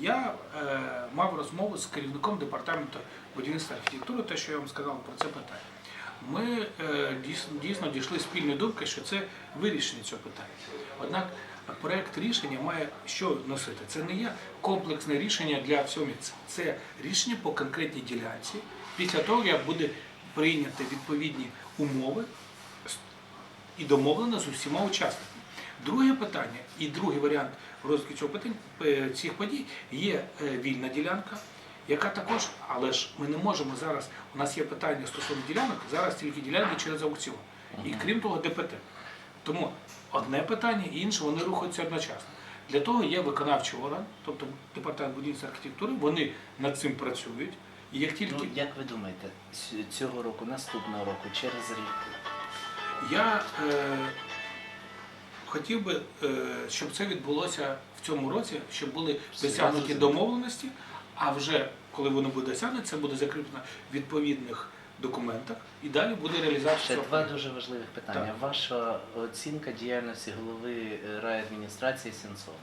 Я е, мав розмову з керівником департаменту будівництва архітектури, те, що я вам сказав про це питання. Ми е, дійсно, дійсно дійшли спільної думки, що це вирішення цього питання. Однак проект рішення має що носити? Це не є комплексне рішення для всього міста. Це рішення по конкретній ділянці. Після того, як буде прийняті відповідні умови і домовлено з усіма учасниками. Друге питання і другий варіант розвитку цього е, цих подій є е, вільна ділянка, яка також, але ж ми не можемо зараз. У нас є питання стосовно ділянок, зараз тільки ділянки через аукціон. І крім того, ДПТ. Тому одне питання і інше вони рухаються одночасно. Для того є виконавчий орган, тобто департамент будівництва архітектури, вони над цим працюють. І як тільки Ну, як ви думаєте, ць- цього року, наступного року, через рік? Я е, хотів би, е, щоб це відбулося в цьому році, щоб були досягнуті домовленості, а вже коли воно буде досягнуто, це буде закріплено в відповідних документах і далі буде реалізація. Ще два дуже важливих питання. Так. Ваша оцінка діяльності голови е, райадміністрації Сенцова.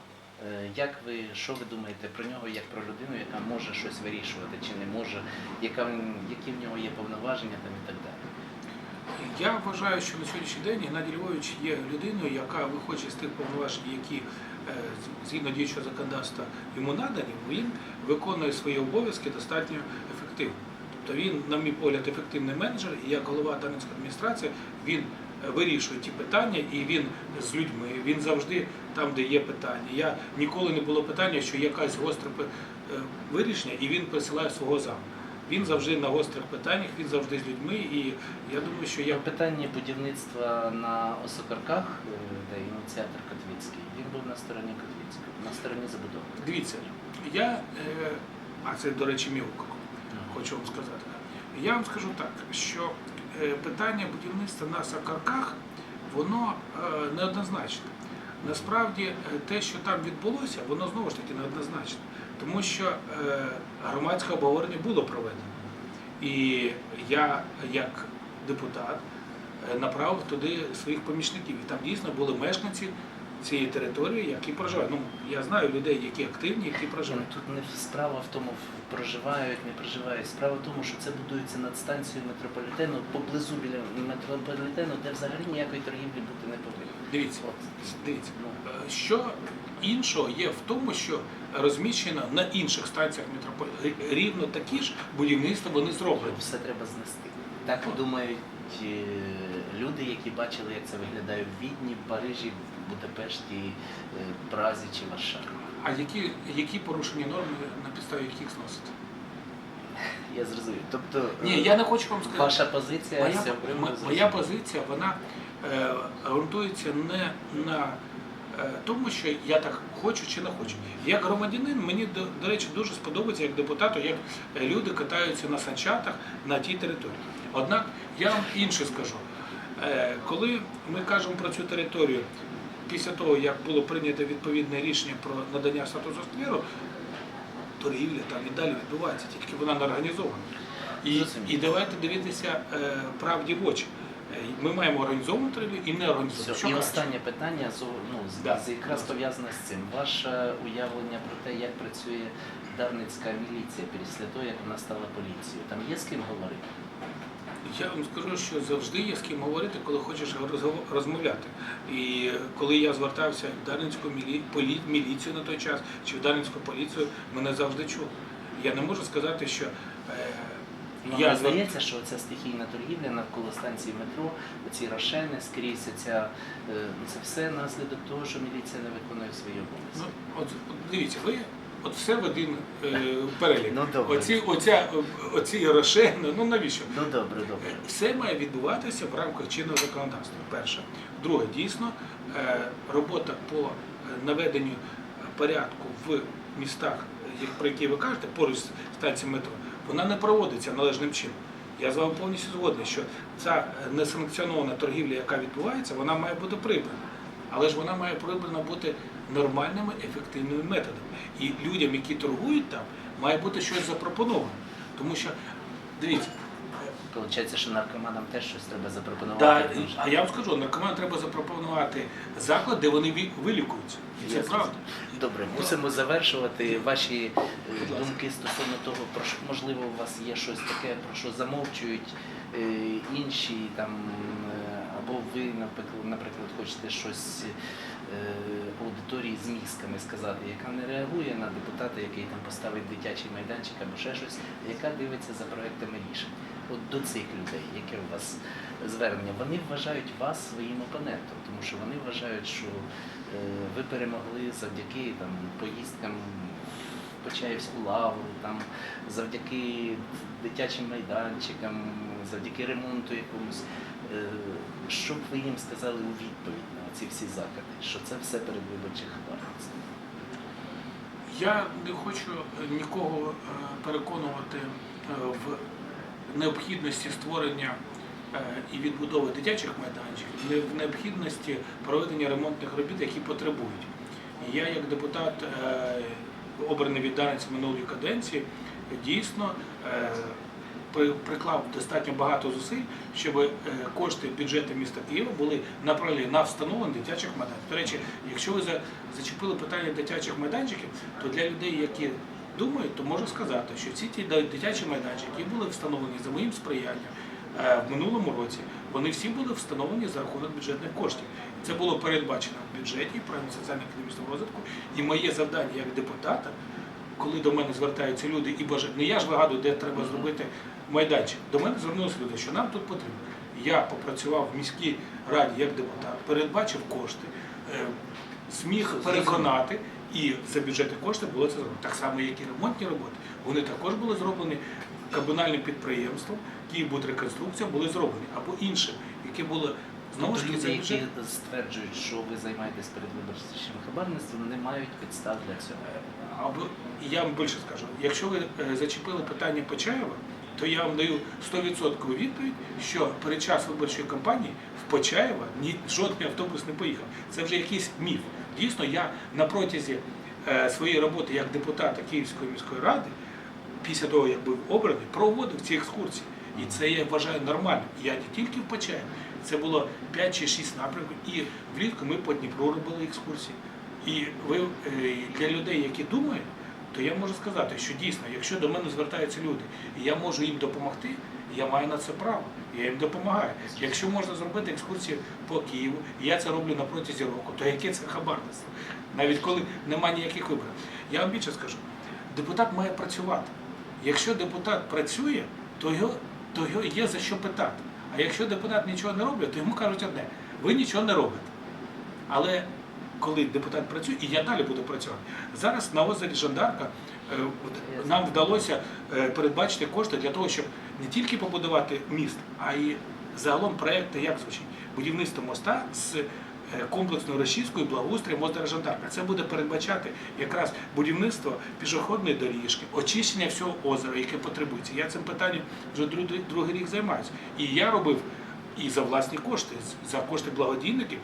Е, Як ви, що ви думаєте про нього як про людину, яка може щось вирішувати чи не може, яка, які в нього є повноваження там і так далі? Я вважаю, що на сьогоднішній день Геннадій Львович є людиною, яка виходить з тих повноважень, які е, згідно діючого законодавства йому надані, він виконує свої обов'язки достатньо ефективно. Тобто він, на мій погляд, ефективний менеджер, і як голова Дарницької адміністрації він е, вирішує ті питання, і він з людьми, він завжди там, де є питання. Я ніколи не було питання, що якась гостре вирішення, і він присилає свого заму. Він завжди на гострих питаннях, він завжди з людьми, і я думаю, що я В питанні будівництва на Осокарках, е, де ініціатор Котвіцький, він був на стороні Котвіцького, на стороні забудови. дивіться, я е, а це до речі, мій округ, хочу вам сказати. Я вам скажу так, що е, питання будівництва на Сакарках, воно неоднозначне. Насправді, те, що там відбулося, воно знову ж таки неоднозначне, тому що е, громадське обговорення було проведено. І я, як депутат, е, направив туди своїх помічників. І там дійсно були мешканці цієї території, які проживають. Ну, я знаю людей, які активні, які проживають. Тут не справа в тому, проживають, не проживають. Справа в тому, що це будується над станцією метрополітену, поблизу біля метрополітену, де взагалі ніякої торгівлі бути не повинно. Дивіться, От, дивіться. ну, Е, Що іншого є в тому, що розміщено на інших станціях метрополітену. Рівно такі ж будівництва вони зроблені. все треба знести. Так думають е, люди, які бачили, як це виглядає в Відні, в Парижі, в Будапешті, е, Празі чи Варшаві. А які, які порушені норми на підставі яких зносити? Я зрозумів. Тобто Ні, я не хочу вам сказати. ваша позиція Моя, моя позиція вона ґрунтується не на е, тому, що я так хочу чи не хочу. Як громадянин, мені до, речі дуже сподобається як депутату, як е, люди катаються на санчатах на тій території. Однак я вам інше скажу. Е, коли ми кажемо про цю територію, після того як було прийнято відповідне рішення про надання статусу скверу, торгівля там і далі відбувається, тільки вона не організована. І, і давайте дивитися е, правді в очі. Е, Ми маємо організовану торгівлю і не організовану. Все, і краще? останнє питання ну, Да. з- якраз пов'язане з цим. Ваше уявлення про те, як працює Дарницька міліція після того, як вона стала поліцією. Там є з ким говорити? Я вам скажу, що завжди є з ким говорити, коли хочеш розмовляти. І коли я звертався в Дарницьку мілі... міліцію на той час чи в Дарницьку поліцію, мене завжди чули. Я не можу сказати, що е, Я здається, що ця стихійна торгівля навколо станції метро, ці рошени скрізь, ця, е, це все наслідок того, що міліція не виконує свої Ну, от, от дивіться, ви от все в один е, перелік. Ну, добре. Оці, оця, оці рошени, ну навіщо? Ну добре, добре. Все має відбуватися в рамках чинного законодавства. Перше. Друге, дійсно, е, робота по е, наведенню порядку в містах, про які ви кажете, поруч з станцією метро, вона не проводиться належним чином. Я з вами повністю згодний, що ця е, несанкціонована торгівля, яка відбувається, вона має бути прибрана. Але ж вона має прибрана бути нормальними, ефективними методами. І людям, які торгують там, має бути щось запропоновано. Тому що, дивіться, Получається, що наркоманам теж щось треба запропонувати. Да, а я вам скажу, наркоманам треба запропонувати заклад, де вони вилікуються. І це правда. Добре, мусимо завершувати ваші е, думки стосовно того, про що можливо у вас є щось таке, про що замовчують е, інші там, е, або ви, наприклад, наприклад, хочете щось аудиторії з мізками сказати, яка не реагує на депутата, який там поставить дитячий майданчик або ще щось, яка дивиться за проектами рішень. От до цих людей, яке у вас звернення, вони вважають вас своїм опонентом, тому що вони вважають, що е, ви перемогли завдяки там поїздкам в Почаївську лавру, там завдяки дитячим майданчикам, завдяки ремонту якомусь. Е, Що б ви їм сказали у відповідь на ці всі закиди? Що це все передвиборче хабарництво? Я не хочу е, нікого переконувати в необхідності створення е, і відбудови дитячих майданчиків, в необхідності проведення ремонтних робіт, які потребують. І я, як депутат, е, обраний від Дарниці минулої каденції, дійсно е, приклав достатньо багато зусиль, щоб кошти бюджету міста Києва були направлені на встановлення дитячих майданчиків. До речі, якщо ви зачепили питання дитячих майданчиків, то для людей, які думають, то можу сказати, що всі ті дитячі майданчики, які були встановлені за моїм сприянням е, в минулому році, вони всі були встановлені за рахунок бюджетних коштів. Це було передбачено в бюджеті програмі соціально-економічного розвитку. І моє завдання як депутата, коли до мене звертаються люди і бажають, не я ж вигадую, де треба зробити майданчик. До мене звернулися люди, що нам тут потрібно. Я попрацював в міській раді як депутат, передбачив кошти, е, зміг переконати, і за бюджетні кошти було це зроблено. Так само, як і ремонтні роботи. Вони також були зроблені комунальним підприємством, Київбудреконструкція були зроблені, або іншим, які були знову ж Тобто таки люди, які стверджують, що ви займаєтесь передвиборчим хабарництвом, не мають підстав для цього. Або я вам більше скажу, якщо ви е, зачепили питання Почаєва, то я вам даю 100% відповідь, що перед час виборчої кампанії в Почаєва ні жодний автобус не поїхав. Це вже якийсь міф. Дійсно, я на протязі е, своєї роботи як депутата Київської міської ради, після того як був обраний, проводив ці екскурсії. І це я вважаю нормальним. Я не тільки в Почаєві. Це було 5 чи 6 напрямків. І влітку ми по Дніпру робили екскурсії. І ви е, для людей, які думають, то я можу сказати, що дійсно, якщо до мене звертаються люди, і я можу їм допомогти, я маю на це право. Я їм допомагаю. Якщо можна зробити екскурсії по Києву, і я це роблю на протязі року, то яке це хабарництво? Навіть коли немає ніяких виборів. Я вам більше скажу, депутат має працювати. Якщо депутат працює, то його, то його є за що питати. А якщо депутат нічого не робить, то йому кажуть одне: ви нічого не робите. Але коли депутат працює, і я далі буду працювати. Зараз на озері Жандарка е, нам вдалося е, передбачити кошти для того, щоб не тільки побудувати міст, а й загалом проекти, як звучить, будівництво моста з е, комплексною розчисткою благоустрієм озера Жандарка. Це буде передбачати якраз будівництво пішохідної доріжки, очищення всього озера, яке потребується. Я цим питанням вже другий, другий рік займаюся. І я робив і за власні кошти, за кошти благодійників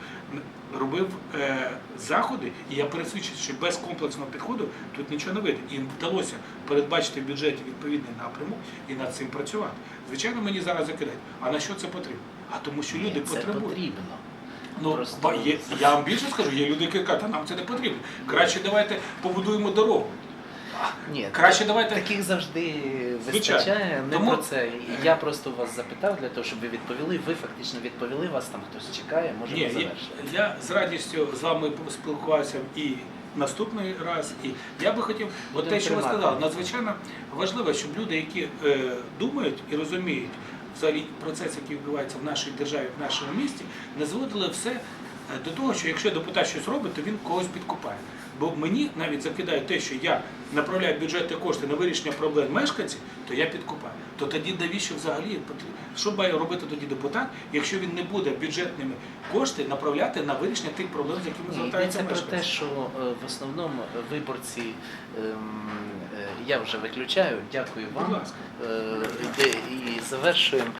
робив е, заходи, і я пересвідчив, що без комплексного підходу тут нічого не вийде. І вдалося передбачити в бюджеті відповідний напрямок і над цим працювати. Звичайно, мені зараз закидають. А на що це потрібно? А тому, що люди це потребують. потрібно. Ну, Просто- є, я вам більше скажу, є люди, які кажуть, «Та нам це не потрібно. Краще давайте побудуємо дорогу. Ні, Краще давайте таких завжди вистачає. Не Тому- про це. Я просто вас запитав для того, щоб ви відповіли. Ви фактично відповіли, вас там хтось чекає, Ні, можемо я, завершити. я з радістю з вами спілкувався і наступний раз. І я би хотів, от те, що ви сказали, надзвичайно важливо, щоб люди, які е, думають і розуміють взагалі процес, який відбувається в нашій державі, в нашому місті, не зводили все до того, що якщо депутат щось робить, то він когось підкупає. Бо мені навіть закидає те, що я направляю бюджетні кошти на вирішення проблем мешканців, то я підкупаю. То тоді навіщо взагалі? Що має робити тоді депутат, якщо він не буде бюджетними кошти направляти на вирішення тих проблем, з якими звертаються йдеться про те, що е, в основному виборці ем, е, я вже виключаю. Дякую Будь ласка. Е, І завершуємо.